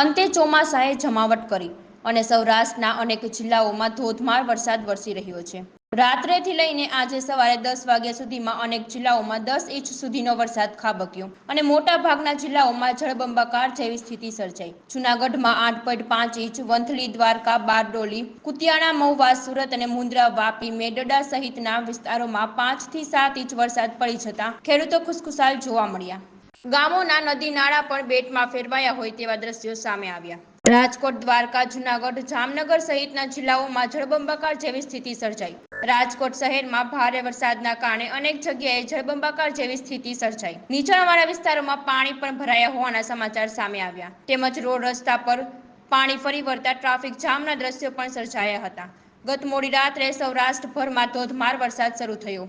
અંતે ચોમાસાએ જમાવટ કરી અને સૌરાષ્ટ્રના અનેક જિલ્લાઓમાં ધોધમાર વરસાદ વરસી રહ્યો છે. રાત્રેથી લઈને આજે સવારે દસ વાગ્યા સુધીમાં અનેક જિલ્લાઓમાં દસ ઇંચ સુધીનો વરસાદ ખાબક્યો અને મોટા ભાગના જિલ્લાઓમાં જળબંબાકાર જેવી સ્થિતિ સર્જાઈ. જુનાગઢમાં આઠ પોઈન્ટ પાંચ ઇંચ, વંથલી, દ્વારકા, બારડોલી, કુતિયાણા, મહુવા, સુરત અને મુન્દ્રા વાપી, મેડડા સહિતના વિસ્તારોમાં પાંચથી સાત ઇંચ વરસાદ પડી જતા ખેડૂતો ખુશખુશાલ જોવા મળ્યા. ગામોના નદી નાળા પણ બેટમાં ફેરવાયા હોય તેવા દ્રશ્યો સામે આવ્યા. રાજકોટ, દ્વારકા, જુનાગઢ, જામનગર સહિતના જિલ્લાઓમાં જળબંબાકાર જેવી સ્થિતિ સર્જાઈ. રાજકોટ શહેરમાં ભારે વરસાદના કારણે અનેક જગ્યાએ જળબંબાકાર જેવી સ્થિતિ સર્જાઈ. નીચાણવાળા વિસ્તારોમાં પાણી પણ ભરાયા હોવાના સમાચાર સામે આવ્યા. તેમજ રોડ રસ્તા પર પાણી ફરી વળતા ટ્રાફિક જામના દ્રશ્યો પણ સર્જાયા હતા. ગત મોડી રાત્રે સૌરાષ્ટ્રભરમાં ધોધમાર વરસાદ શરૂ થયો.